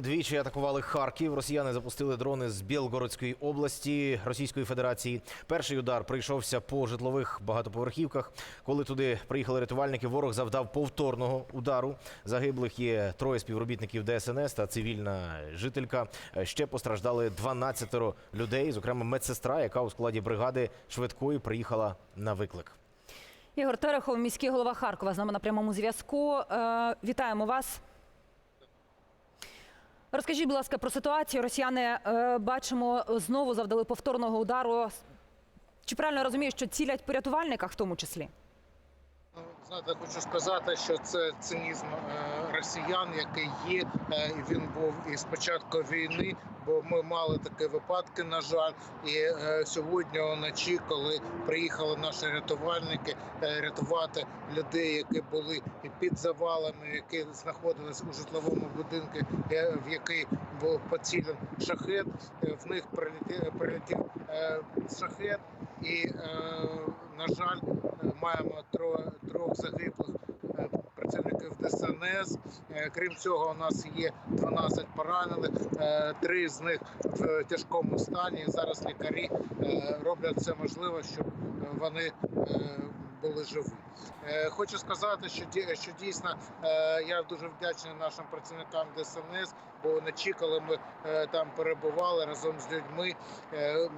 Двічі атакували Харків. Росіяни запустили дрони з Білгородської області Російської Федерації. Перший удар прийшовся по житлових багатоповерхівках. Коли туди приїхали рятувальники, ворог завдав повторного удару. Загиблих є троє співробітників ДСНС та цивільна жителька. Ще постраждали 12 людей, зокрема медсестра, яка у складі бригади швидкої приїхала на виклик. Ігор Терехов, міський голова Харкова, з нами на прямому зв'язку. Е, вітаємо вас. Розкажіть, будь ласка, про ситуацію. Росіяни е, бачимо знову завдали повторного удару. Чи правильно я що цілять по рятувальниках в тому числі? Знаєте, хочу сказати, що це цинізм е, росіян, який є, е, і він був і з початку війни, бо ми мали такі випадки, на жаль. І е, сьогодні вночі, коли приїхали наші рятувальники рятувати людей, які були під завалами, які знаходились у житловому будинку, в який був поцілен шахет, в них прилетів, шахет, і на жаль, маємо трьох загиблих е, працівників ДСНС. Е, Крім цього, у нас є 12 поранених, е, три з них в тяжкому стані. Зараз лікарі роблять все можливе, щоб вони були живі. Хочу сказати, що що дійсно я дуже вдячний нашим працівникам ДСНС, бо вночі, коли ми е, там перебували разом з людьми, е,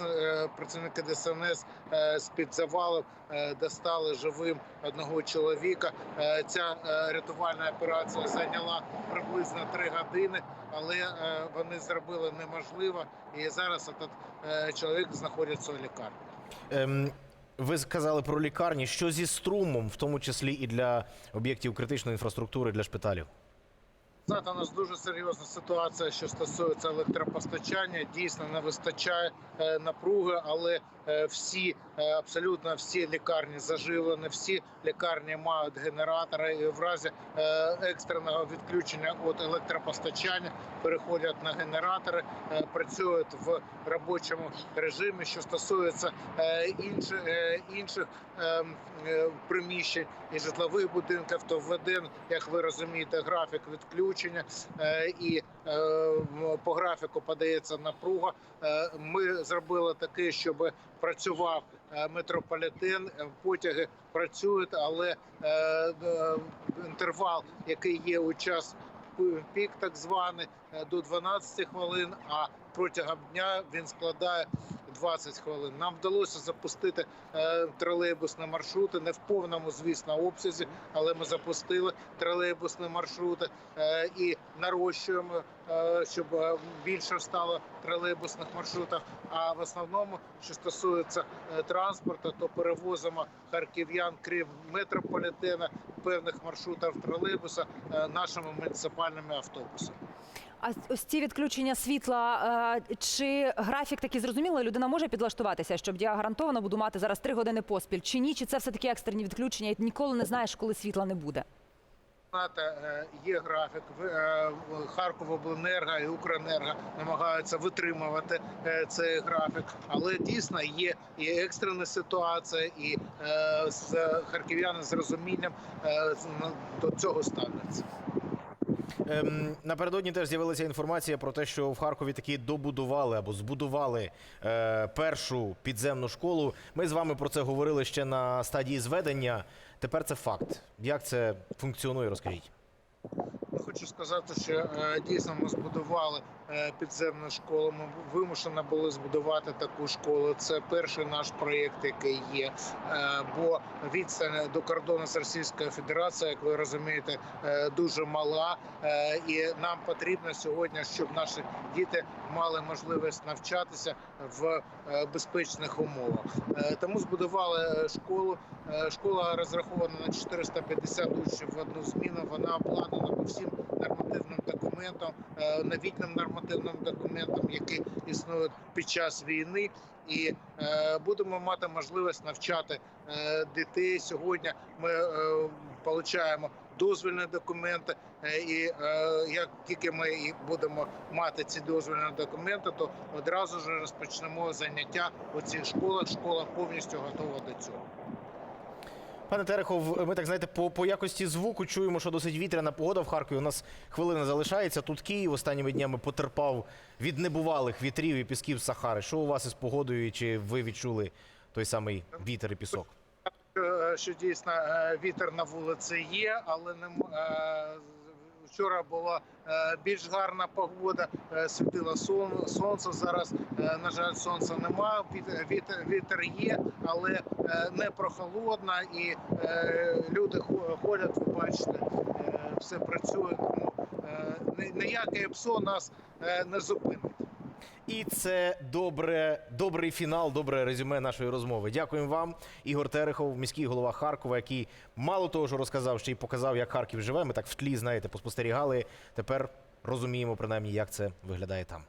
е, працівники ДСНС е, з-під завалів достали живим одного чоловіка. Ця рятувальна операція зайняла приблизно три години, але вони зробили неможливо, і зараз этот чоловік знаходиться у лікарні. Ем, ви сказали про лікарні. Що зі струмом, в тому числі і для об'єктів критичної інфраструктури для шпиталів? Знаєте, у нас дуже серйозна ситуація, що стосується електропостачання. Дійсно не вистачає е, напруги, але е, всі е, абсолютно всі лікарні заживлені, всі лікарні мають генератори. І в разі е, екстреного відключення від електропостачання переходять на генератори, е, працюють в робочому режимі. Що стосується е, інших інших приміщень і житлових будинків, то введен, як ви розумієте, графік відключення і по графіку подається напруга. Е, Ми зробили таке, щоб працював е, метрополітен. е, Потяги працюють, але е, е, інтервал, який є у час пік, так званий, е, до 12 хвилин. А протягом дня він складає 20 хвилин. Нам вдалося запустити е, тролейбусні маршрути, не в повному, звісно, обсязі, але ми запустили тролейбусні маршрути е, і нарощуємо, е, щоб більше стало тролейбусних маршрутів. А в основному, що стосується транспорту, то перевозимо харків'ян, крім метрополітена, певних маршрутів тролейбуса нашими муніципальними автобусами. А ось ці відключення світла, е, чи графік такий зрозуміло, людина може підлаштуватися, щоб я гарантовано буду мати зараз три години поспіль, чи ні? Чи це все таки екстрені відключення, і ніколи не знаєш, коли світла не буде? Е, є графік. Е, Харковобленерго і Укренерго намагаються витримувати цей графік, але дійсно є і екстрена ситуація, і з харків'яни з розумінням до цього ставляться. Ем, напередодні теж з'явилася інформація про те, що в Харкові таки добудували або збудували е, першу підземну школу. Ми з вами про це говорили ще на стадії зведення. Тепер це факт. Як це функціонує, розкажіть. Хочу сказати, що е, дійсно ми збудували е, підземну школу. Ми вимушені були збудувати таку школу. Це перший наш проєкт, який є. Е, бо відстань до кордону з Російською Федерацією, як ви розумієте, е, дуже мала. І нам потрібно сьогодні, щоб наші діти мали можливість навчатися в безпечних умовах. Тому збудували школу. Школа розрахована на 450 учнів в одну зміну. Вона обладнана по всім нормативним документам, е, новітнім нормативним документам, які існують під час війни. І е, будемо мати можливість навчати е, дітей. Сьогодні ми получаємо дозвільні документи, і як тільки ми будемо мати ці дозвільні документи, то одразу ж розпочнемо заняття у цих школах. Школа повністю готова до цього. Пане Терехов, ми так знаєте, по, по якості звуку чуємо, що досить вітряна погода в Харкові. У нас хвилина залишається. Тут Київ останніми днями потерпав від небувалих вітрів і пісків Сахари. Що у вас із погодою? Чи ви відчули той самий вітер і пісок? Е, Що дійсно е, вітер на вулиці є, але не е, вчора була е, більш гарна погода, е, світило сон- сонце. Зараз, е, на жаль, сонця немає. Вітер, є, але не прохолодно, і люди хо- ходять. Ви бачите, все працює. Тому ніяке ПСО нас не зупинить. І це добре, добрий фінал, добре резюме нашої розмови. Дякуємо вам, Ігор Терехов, міський голова Харкова, який мало того, що розказав, ще й показав, як Харків живе. Ми так в тлі, знаєте, поспостерігали. Тепер розуміємо принаймні, як це виглядає там.